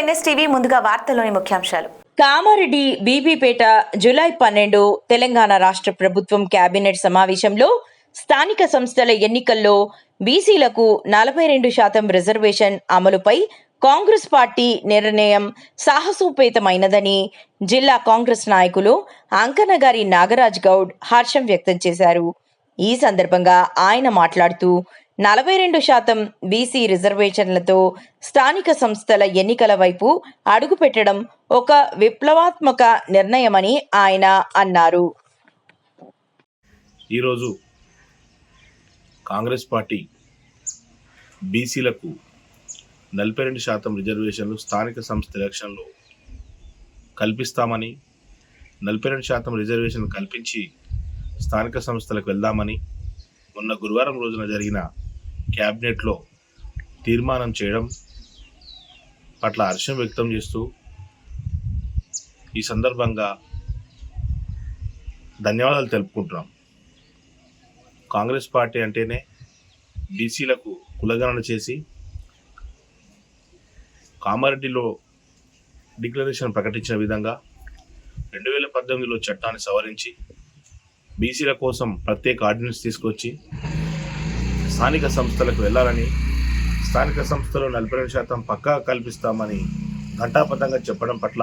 NSTV ముందుగా వార్తల్లోని ముఖ్యాంశాలు. కామారెడ్డి బీబీపేట జూలై పన్నెండు తెలంగాణ రాష్ట్ర ప్రభుత్వం కేబినెట్ సమావేశంలో స్థానిక సంస్థల ఎన్నికల్లో బీసీలకు నలభై రెండు శాతం రిజర్వేషన్ అమలుపై కాంగ్రెస్ పార్టీ నిర్ణయం సాహసోపేతమైనదని జిల్లా కాంగ్రెస్ నాయకులు అంకనగారి నాగరాజ్ గౌడ్ హర్షం వ్యక్తం చేశారు. ఈ సందర్భంగా ఆయన మాట్లాడుతూ నలభై రెండు శాతం బీసీ రిజర్వేషన్లతో స్థానిక సంస్థల ఎన్నికల వైపు అడుగుపెట్టడం ఒక విప్లవాత్మక నిర్ణయమని ఆయన అన్నారు. ఈరోజు కాంగ్రెస్ పార్టీ బీసీలకు నలభై రెండు శాతం రిజర్వేషన్లు స్థానిక సంస్థ ఎలక్షన్లో కల్పిస్తామని నలభై రెండు శాతం రిజర్వేషన్ కల్పించి స్థానిక సంస్థలకు వెళ్దామని మొన్న గురువారం రోజున జరిగిన క్యాబినెట్లో తీర్మానం చేయడం పట్ల హర్షం వ్యక్తం చేస్తూ ఈ సందర్భంగా ధన్యవాదాలు తెలుపుకుంటున్నాం. కాంగ్రెస్ పార్టీ అంటేనే బీసీలకు కులగణన చేసి కామారెడ్డిలో డిక్లరేషన్ ప్రకటించిన విధంగా రెండు వేల పద్దెనిమిదిలో చట్టాన్ని సవరించి బీసీల కోసం ప్రత్యేక ఆర్డినెన్స్ తీసుకొచ్చి స్థానిక సంస్థలకు వెళ్ళాలని స్థానిక సంస్థలు నలభై రెండు శాతం పక్కా కల్పిస్తామని ఘంటాపథంగా చెప్పడం పట్ల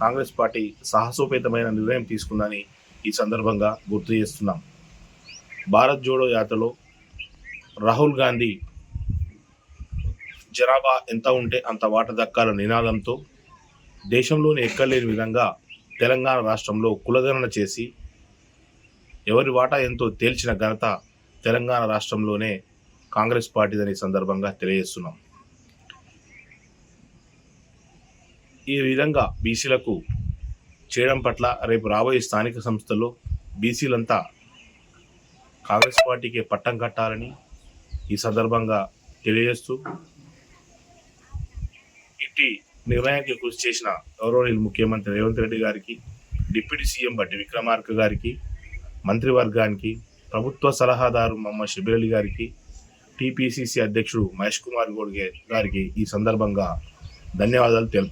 కాంగ్రెస్ పార్టీ సాహసోపేతమైన నిర్ణయం తీసుకుందని ఈ సందర్భంగా గుర్తు చేస్తున్నాం. భారత్ జోడో యాత్రలో రాహుల్ గాంధీ జనాభా ఎంత ఉంటే అంత వాట దక్కాల నినాదంతో దేశంలోని ఎక్కలేని విధంగా తెలంగాణ రాష్ట్రంలో కులగణన చేసి ఎవరి వాటా ఎంతో తేల్చిన ఘనత తెలంగాణ రాష్ట్రంలోనే కాంగ్రెస్ పార్టీదని సందర్భంగా తెలియజేస్తున్నాం. ఈ విధంగా బీసీలకు చేయడం పట్ల రేపు రాబోయే స్థానిక సంస్థల్లో బీసీలంతా కాంగ్రెస్ పార్టీకి పట్టం కట్టాలని ఈ సందర్భంగా తెలియజేస్తూ ఇట్టి నిర్ణయానికి కృషి చేసిన గౌరవనీయులు ముఖ్యమంత్రి రేవంత్ రెడ్డి గారికి డిప్యూటీ సీఎం బట్టి విక్రమార్క గారికి మంత్రివర్గానికి ప్రభుత్వ సలహాదారు మమ్మ షబీర్ గారికి టీపీసీసీ అధ్యక్షుడు మహేష్ కుమార్ గౌడ్ గారికి ఈ సందర్భంగా ధన్యవాదాలు తెలుపు